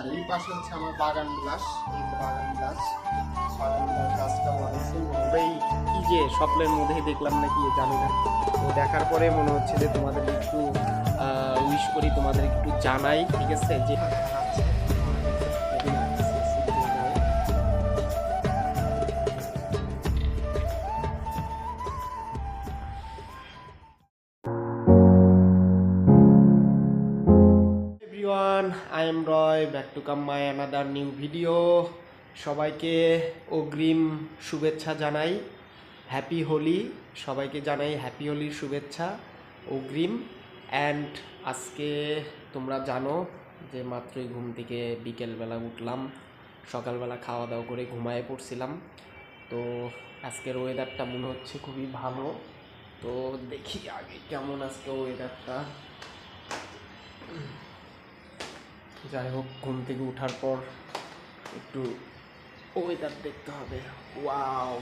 আর এই পাশে হচ্ছে আমার বাগান গ্লাস বাগান বিলাস। বাগান বিলাস কি যে স্বপ্নের মধ্যেই দেখলাম নাকি জানি না। তো দেখার পরে মনে হচ্ছে যে তোমাদের একটু উইশ করি তোমাদের একটু জানাই, ঠিক আছে? যে I am Roy back to come my another new video সবাইকে অগ্রিম শুভেচ্ছা জানাই। হ্যাপি হোলি সবাইকে জানাই হ্যাপি হোলির শুভেচ্ছা, অগ্রিম। অ্যান্ড আজকে তোমরা জানো যে মাত্রই ঘুম থেকে বিকেলবেলা উঠলাম। সকালবেলা খাওয়া দাওয়া করে ঘুমায় পড়ছিলাম। তো আজকের ওয়েদারটা মনে হচ্ছে খুবই ভালো। তো দেখি আগে কেমন আজকে ওয়েদারটা যাই হোক ঘুম থেকে ওঠার পর একটু ওয়েদার দেখতে হবে। ওয়াও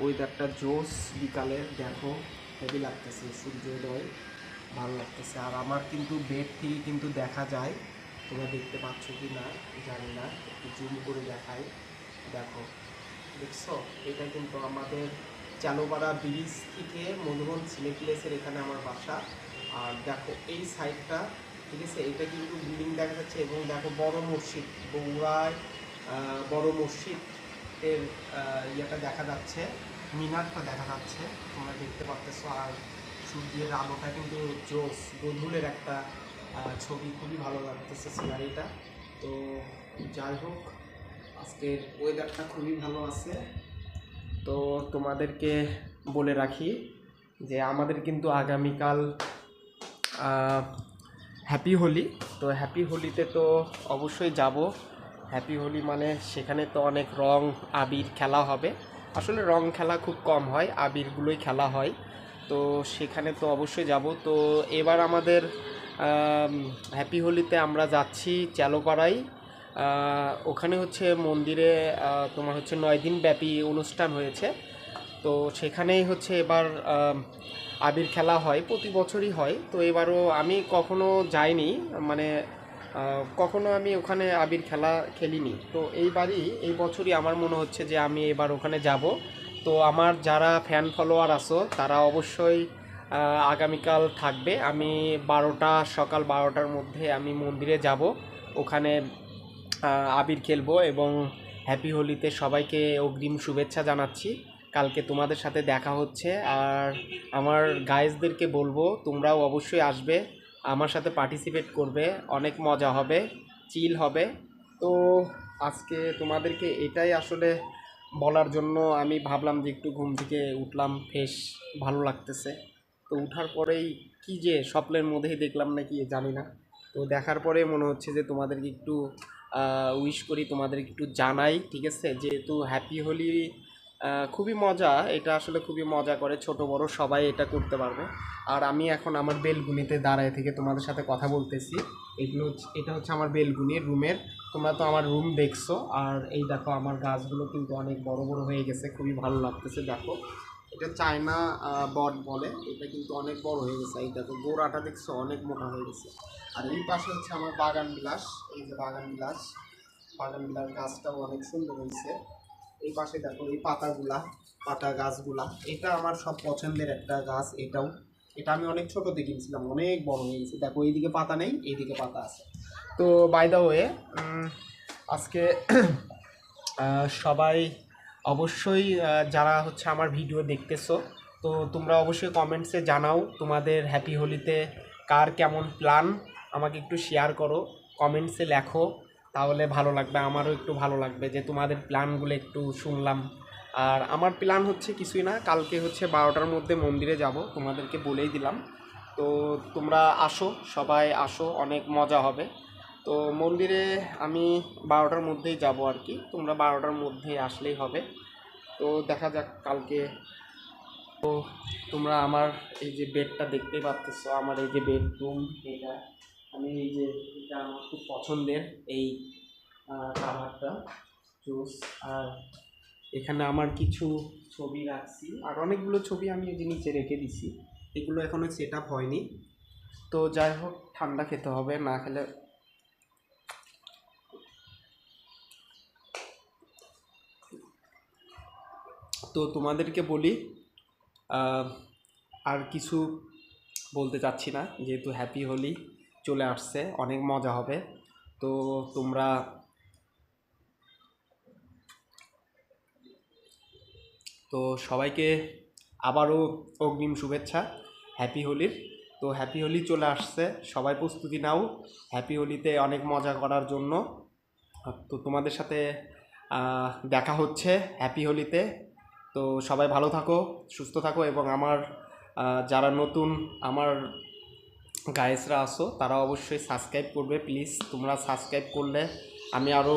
ওয়েদারটা জোস বিকালের দেখো হেভি লাগতেছে, সূর্যোদয়, ভালো লাগতেছে। আর আমার কিন্তু বেড থেকে কিন্তু দেখা যায়, তোমরা দেখতে পাচ্ছ কি না, জানি না, একটু জুম করে দেখাই। দেখো, দেখছ? এটা কিন্তু আমাদের চালোপাড়া ব্রিজ থেকে মধুবন সিনেপ্লেসের এখানে আমার বাসা। আর দেখো, এই সাইডটা ঠিক আছে? এটা কিন্তু বিল্ডিং দেখা যাচ্ছে এবং দেখো বড় মসজিদ বগুড়ায় বড় মসজিদ এর ইয়েটা দেখা যাচ্ছে, মিনারটা দেখা যাচ্ছে, তোমরা দেখতে পাচ্তেছো আর সূর্যের আলোটা কিন্তু জোস গধুলের একটা ছবি, খুবই ভালো লাগতেছে সিনারিটা তো যাই হোক, আজকের ওয়েদারটা খুবই ভালো আছে। তো তোমাদেরকে বলে রাখি যে আমাদের কিন্তু আগামীকাল হ্যাপি হোলি তো হ্যাপি হোলিতে তো অবশ্যই যাব। হ্যাপি হোলি মানে সেখানে তো অনেক রং, আবির খেলা হবে। আসলে রং খেলা খুব কম হয়, আবিরগুলোই খেলা হয়। তো সেখানে তো অবশ্যই যাব। তো এবার আমাদের হ্যাপি হোলিতে আমরা যাচ্ছি চ্যালোপাড়ায় ওখানে হচ্ছে মন্দিরে তোমার হচ্ছে নয় দিন ব্যাপী অনুষ্ঠান হয়েছে। তো সেখানেই হচ্ছে এবার আবির খেলা হয়, প্রতি বছরই হয়। তো এবারও আমি কখনো যাইনি মানে কখনো আমি ওখানে আবির খেলা খেলিনি। তো এইবারই, এই বছরই আমার মনে হচ্ছে যে আমি এবার ওখানে যাব। তো আমার যারা ফ্যান ফলোয়ার আছো, তারা অবশ্যই আগামীকাল থাকবে। আমি বারোটা, সকাল বারোটার মধ্যে আমি মন্দিরে যাব। ওখানে আবির খেলব এবং হ্যাপি হোলিতে সবাইকে অগ্রিম শুভেচ্ছা জানাচ্ছি। কালকে তোমাদের সাথে দেখা হচ্ছে আর আমার গাইজদেরকে বলব, তোমরাও অবশ্যই আসবে, আমার সাথে পার্টিসিপেট করবে, অনেক মজা হবে চিল হবে। তো আজকে তোমাদেরকে এটাই আসলে বলার জন্য আমি ভাবলাম যে একটু ঘুম থেকে উঠলাম ফ্রেশ ভালো লাগতেছে। তো উঠার পরেই কি যে স্বপ্নের মধ্যেই দেখলাম নাকি জানি না। তো দেখার পরে মনে হচ্ছে যে তোমাদেরকে একটু উইশ করি তোমাদেরকে একটু জানাই, ঠিক আছে? যেহেতু হ্যাপি হোলি খুবই মজা। এটা আসলে খুবই মজা করে ছোট, বড় সবাই এটা করতে পারবে। আর আমি এখন আমার বেলগুনিতে দাঁড়ায় থেকে তোমাদের সাথে কথা বলতেছি। এগুলো এটা হচ্ছে আমার বেলগুনি রুমের। তোমরা তো আমার রুম দেখছ। আর এই দেখো, আমার গাছগুলো কিন্তু অনেক বড় বড় হয়ে গেছে। খুবই ভালো লাগতেছে, দেখো। এটা চায়না বট বলে। এটা কিন্তু অনেক বড় হয়ে গেছে। এই দেখো, গোড়াটা দেখছ, অনেক মোটা হয়ে গেছে। আর এই পাশে হচ্ছে আমার বাগান বিলাস। এই যে বাগান বিলাস। বাগান বিলাস গাছটাও অনেক সুন্দর হয়েছে। এই পাশে দেখো, এই পাতাগুলা, পাতা গাছগুলা, এটা আমার সব পছন্দের একটা গাছ এটাও। এটা আমি অনেক ছোটোতে কিনছিলাম, অনেক বড় হয়ে গেছে। দেখো, এইদিকে পাতা নেই, এইদিকে পাতা আছে। তো বাই দ্য ওয়ে আজকে সবাই অবশ্যই যারা হচ্ছে আমার ভিডিও দেখতেছো, তো তোমরা অবশ্যই কমেন্টসে জানাও তোমাদের হ্যাপি হোলিতে কার কেমন প্ল্যান আমাকে একটু শেয়ার করো। কমেন্টসে লেখো। তাহলে ভালো লাগবে, আমারও একটু ভালো লাগবে যে তোমাদের প্ল্যানগুলো একটু শুনলাম। আর আমার প্ল্যান হচ্ছে কিছুই না, কালকে হচ্ছে বারোটার মধ্যে মন্দিরে যাব, তোমাদেরকে বলেই দিলাম। তো তোমরা আসো, সবাই আসো, অনেক মজা হবে। তো মন্দিরে আমি বারোটার মধ্যেই যাব আর কি, তোমরা বারোটার মধ্যেই আসলেই হবে। তো দেখা যাক কালকে। তো তোমরা আমার এই যে বেডটা দেখতেই পাচ্ছ আমার এই যে বেডরুম, এটা আমি এই যে এটা আমার খুব পছন্দের, এই কাভারটা জুস আর এখানে আমার কিছু ছবি রাখছি, আর অনেকগুলো ছবি আমি এই নিচে রেখে দিছি, এগুলো এখনও সেট আপ হয়নি, তো যাই হোক, ঠান্ডা খেতে হবে, না খেলে তো তোমাদেরকে বলি আর কিছু বলতে চাচ্ছি না, যেহেতু হ্যাপি হোলি চলে আসছে, অনেক মজা হবে। তো তোমরা তো সবাইকে আবারও অগ্রিম শুভেচ্ছা হ্যাপি হোলির তো হ্যাপি হোলি চলে আসছে, সবাই প্রস্তুতি নাও। হ্যাপি হোলিতে অনেক মজা করার জন্য। তো তোমাদের সাথে দেখা হচ্ছে হ্যাপি হোলিতে তো সবাই ভালো থাকো, সুস্থ থাকো এবং আমার যারা নতুন, আমার গায়েসরা আসো, তারা অবশ্যই সাবস্ক্রাইব করবে প্লিজ তোমরা সাবস্ক্রাইব করলে আমি আরও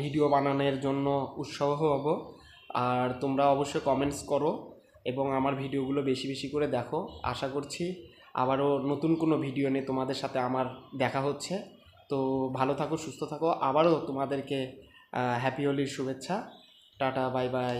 ভিডিও বানানোর জন্য উৎসাহ হব। আর তোমরা অবশ্যই কমেন্টস করো এবং আমার ভিডিওগুলো বেশি বেশি করে দেখো। আশা করছি আবারও নতুন কোনো ভিডিও নিয়ে তোমাদের সাথে আমার দেখা হচ্ছে। তো ভালো থাকো, সুস্থ থাকো। আবারও তোমাদেরকে হ্যাপি হোলির শুভেচ্ছা। Tata bye bye